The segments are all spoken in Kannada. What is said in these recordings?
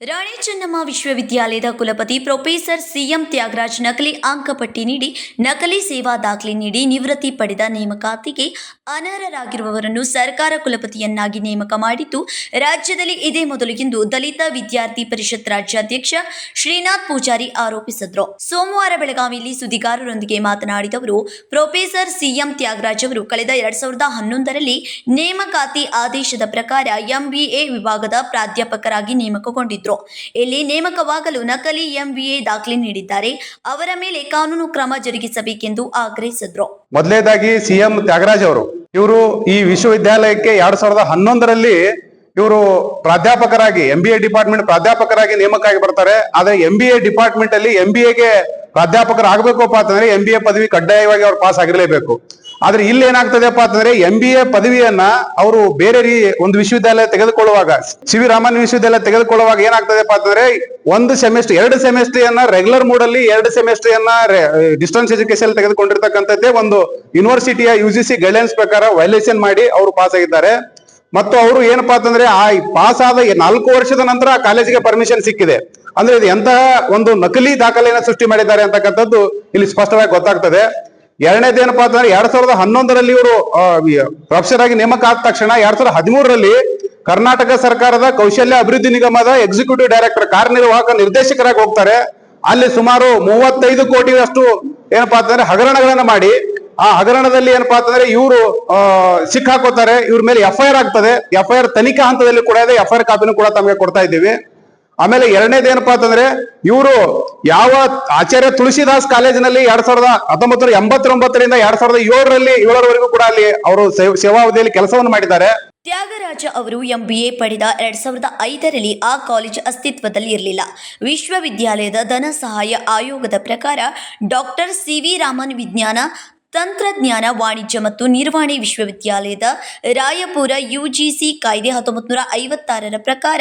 ರಾಣಿ ಚೆನ್ನಮ್ಮ ವಿಶ್ವವಿದ್ಯಾಲಯದ ಕುಲಪತಿ ಪ್ರೊಫೆಸರ್ ಸಿಎಂ ತ್ಯಾಗರಾಜ್ ನಕಲಿ ಅಂಕಪಟ್ಟಿ ನೀಡಿ ನಕಲಿ ಸೇವಾ ದಾಖಲೆ ನೀಡಿ ನಿವೃತ್ತಿ ಪಡೆದ ನೇಮಕಾತಿಗೆ ಅನರ್ಹರಾಗಿರುವವರನ್ನು ಸರ್ಕಾರ ಕುಲಪತಿಯನ್ನಾಗಿ ನೇಮಕ ಮಾಡಿದ್ದು, ರಾಜ್ಯದಲ್ಲಿ ಇದೇ ಮೊದಲು ಎಂದು ದಲಿತ ವಿದ್ಯಾರ್ಥಿ ಪರಿಷತ್ ರಾಜ್ಯಾಧ್ಯಕ್ಷ ಶ್ರೀನಾಥ್ ಪೂಜಾರಿ ಆರೋಪಿಸಿದ್ರು. ಸೋಮವಾರ ಬೆಳಗಾವಿಯಲ್ಲಿ ಸುದ್ದಿಗಾರರೊಂದಿಗೆ ಮಾತನಾಡಿದ ಅವರು, ಪ್ರೊಫೆಸರ್ ಸಿಎಂ ತ್ಯಾಗರಾಜ್ ಅವರು ಕಳೆದ ಎರಡ್ ಸಾವಿರದ ಹನ್ನೊಂದರಲ್ಲಿ ನೇಮಕಾತಿ ಆದೇಶದ ಪ್ರಕಾರ ಎಂಬಿಎ ವಿಭಾಗದ ಪ್ರಾಧ್ಯಾಪಕರಾಗಿ ಇಲ್ಲಿ ನೇಮಕವಾಗಲು ನಕಲಿ ಎಂಬಿಎ ದಾಖಲೆ ನೀಡಿದ್ದಾರೆ. ಅವರ ಮೇಲೆ ಕಾನೂನು ಕ್ರಮ ಜರುಗಿಸಬೇಕೆಂದು ಆಗ್ರಹಿಸಿದ್ರು. ಮೊದಲನೇದಾಗಿ ಸಿಎಂ ತ್ಯಾಗರಾಜ್ ಅವರು, ಇವರು ಈ ವಿಶ್ವವಿದ್ಯಾಲಯಕ್ಕೆ ಎರಡ್ ಸಾವಿರದ ಹನ್ನೊಂದರಲ್ಲಿ ಇವರು ಪ್ರಾಧ್ಯಾಪಕರಾಗಿ ಎಂ ಬಿ ಎ ಡಿಪಾರ್ಟ್ಮೆಂಟ್ ಪ್ರಾಧ್ಯಾಪಕರಾಗಿ ನೇಮಕ ಆಗಿ ಬರ್ತಾರೆ. ಆದ್ರೆ ಎಂ ಬಿ ಎ ಡಿಪಾರ್ಟ್ಮೆಂಟ್ ಅಲ್ಲಿ ಎಂ ಬಿ ಎಗೆ ಪ್ರಾಧ್ಯಾಪಕರು ಅಂತಂದ್ರೆ ಎಂ ಬಿ ಎ ಪದವಿ ಕಡ್ಡಾಯವಾಗಿ ಅವ್ರು ಪಾಸ್ ಆಗಿರಲೇಬೇಕು. ಆದ್ರೆ ಇಲ್ಲಿ ಏನಾಗ್ತದೆಪ್ಪ ಅಂತಂದ್ರೆ ಎಂ ಬಿ ಎ ಪದವಿಯನ್ನ ಅವರು ಬೇರೆ ರೀ ಒಂದು ವಿಶ್ವವಿದ್ಯಾಲಯ ತೆಗೆದುಕೊಳ್ಳುವಾಗ ವಿ ರಾಮನ್ ವಿಶ್ವವಿದ್ಯಾಲಯ ತೆಗೆದುಕೊಳ್ಳುವಾಗ ಏನಾಗ್ತದೆಪ್ಪ ಅಂತಂದ್ರೆ ಒಂದು ಸೆಮಿಸ್ಟರ್ ಎರಡು ಸೆಮಿಸ್ಟರ್ ರೆಗ್ಯುಲರ್ ಮೋಡ್ ಅಲ್ಲಿ ಎರಡು ಸೆಮಿಸ್ಟರ್ ಡಿಸ್ಟೆನ್ಸ್ ಎಜುಕೇಶನ್ ತೆಗೆದುಕೊಂಡಿರ್ತಕ್ಕಂಥದ್ದೇ ಒಂದು ಯೂನಿವರ್ಸಿಟಿಯ ಯು ಜಿ ಸಿ ಗೈಡ್ಲೈನ್ಸ್ ಪ್ರಕಾರ ವೈಲೇಷನ್ ಮಾಡಿ ಅವರು ಪಾಸ್ ಆಗಿದ್ದಾರೆ. ಮತ್ತು ಅವರು ಏನಪ್ಪಾ ಅಂತಂದ್ರೆ ಆ ಪಾಸ್ ಆದ ನಾಲ್ಕು ವರ್ಷದ ನಂತರ ಆ ಕಾಲೇಜಿಗೆ ಪರ್ಮಿಷನ್ ಸಿಕ್ಕಿದೆ. ಅಂದ್ರೆ ಇದು ಎಂತಹ ಒಂದು ನಕಲಿ ದಾಖಲೆಯನ್ನು ಸೃಷ್ಟಿ ಮಾಡಿದ್ದಾರೆ ಅಂತಕ್ಕಂಥದ್ದು ಇಲ್ಲಿ ಸ್ಪಷ್ಟವಾಗಿ ಗೊತ್ತಾಗ್ತದೆ. ಎರಡನೇದು ಏನಪ್ಪಾ ಅಂತಂದ್ರೆ ಎರಡ್ ಸಾವಿರದ ಹನ್ನೊಂದರಲ್ಲಿ ಇವರು ಪ್ರೊಫೆಸರ್ ಆಗಿ ನೇಮಕ ಆದ ತಕ್ಷಣ ಎರಡ್ ಸಾವಿರದ ಹದಿಮೂರರಲ್ಲಿ ಕರ್ನಾಟಕ ಸರ್ಕಾರದ ಕೌಶಲ್ಯ ಅಭಿವೃದ್ಧಿ ನಿಗಮದ ಎಕ್ಸಿಕ್ಯೂಟಿವ್ ಡೈರೆಕ್ಟರ್ ಕಾರ್ಯನಿರ್ವಾಹಕ ನಿರ್ದೇಶಕರಾಗಿ ಹೋಗ್ತಾರೆ. ಅಲ್ಲಿ ಸುಮಾರು ಮೂವತ್ತೈದು ಕೋಟಿಯಷ್ಟು ಏನಪ್ಪಾ ಅಂತಂದ್ರೆ ಹಗರಣಗಳನ್ನ ಮಾಡಿ, ಆ ಹಗರಣದಲ್ಲಿ ಏನಪ್ಪಾ ಅಂತಂದ್ರೆ ಇವರು ಸಿಕ್ಕಾಕೋತಾರೆ. ಇವ್ರ ಮೇಲೆ ಎಫ್ ಐ ಆರ್ ಆಗ್ತದೆ. ಎಫ್ ಐ ಆರ್ ತನಿಖಾ ಹಂತದಲ್ಲಿ ಕೂಡ ಇದೆ. ಎಫ್ ಐ ಕಾಪಿನೂ ಕೂಡ ತಮಗೆ ಕೊಡ್ತಾ ಇದ್ದೀವಿ. ಆಮೇಲೆ ಎರಡನೇದು ಏನಪ್ಪಾ ಅಂತಂದ್ರೆ, ಇವರು ಯಾವ ಆಚಾರ್ಯ ತುಳಸಿದಾಸ್ ಕಾಲೇಜಿನಲ್ಲಿ ಎರಡ್ ಸಾವಿರದ ಹತ್ತೊಂಬತ್ತು ಎಂಬತ್ತೊಂಬತ್ತರಿಂದ ಎರಡ್ ಸಾವಿರದ ಏಳರಲ್ಲಿ, ಏಳರವರೆಗೂ ಕೂಡ ಅಲ್ಲಿ ಅವರು ಸೇವ್- ಸೇವಾವಧಿಯಲ್ಲಿ ಕೆಲಸವನ್ನು ಮಾಡಿದ್ದಾರೆ. ತ್ಯಾಗರಾಜ ಅವರು ಎಂ ಬಿ ಎ ಪಡೆದ ಎರಡ್ ಸಾವಿರದ ಐದರಲ್ಲಿ ಆ ಕಾಲೇಜ್ ಅಸ್ತಿತ್ವದಲ್ಲಿ ಇರಲಿಲ್ಲ. ವಿಶ್ವವಿದ್ಯಾಲಯದ ಧನ ಸಹಾಯ ಆಯೋಗದ ಪ್ರಕಾರ ಡಾಕ್ಟರ್ ಸಿ ವಿ ರಾಮನ್ ವಿಜ್ಞಾನ ತಂತ್ರಜ್ಞಾನ, ವಾಣಿಜ್ಯ ಮತ್ತು ನಿರ್ವಹಣೆ ವಿಶ್ವವಿದ್ಯಾಲಯದ ರಾಯಪುರ ಯುಜಿಸಿ ಕಾಯ್ದೆ ಹತ್ತೊಂಬತ್ತು ನೂರ ಐವತ್ತಾರರ ಪ್ರಕಾರ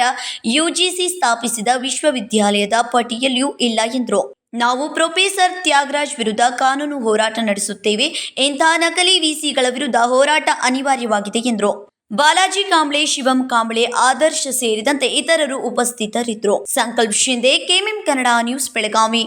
ಯುಜಿಸಿ ಸ್ಥಾಪಿಸಿದ ವಿಶ್ವವಿದ್ಯಾಲಯದ ಪಟ್ಟಿಯಲ್ಲಿಯೂ ಇಲ್ಲ ಎಂದರು. ನಾವು ಪ್ರೊಫೆಸರ್ ತ್ಯಾಗರಾಜ್ ವಿರುದ್ಧ ಕಾನೂನು ಹೋರಾಟ ನಡೆಸುತ್ತೇವೆ ಇಂತಹ ನಕಲಿ ವಿಸಿಗಳ ವಿರುದ್ಧ ಹೋರಾಟ ಅನಿವಾರ್ಯವಾಗಿದೆ ಎಂದರು. ಬಾಲಾಜಿ ಕಾಂಬ್ಳೆ, ಶಿವಂ ಕಾಂಬ್ಳೆ, ಆದರ್ಶ ಸೇರಿದಂತೆ ಇತರರು ಉಪಸ್ಥಿತರಿದ್ದರು. Sankalp Shinde KMM Kannada news, Belagavi.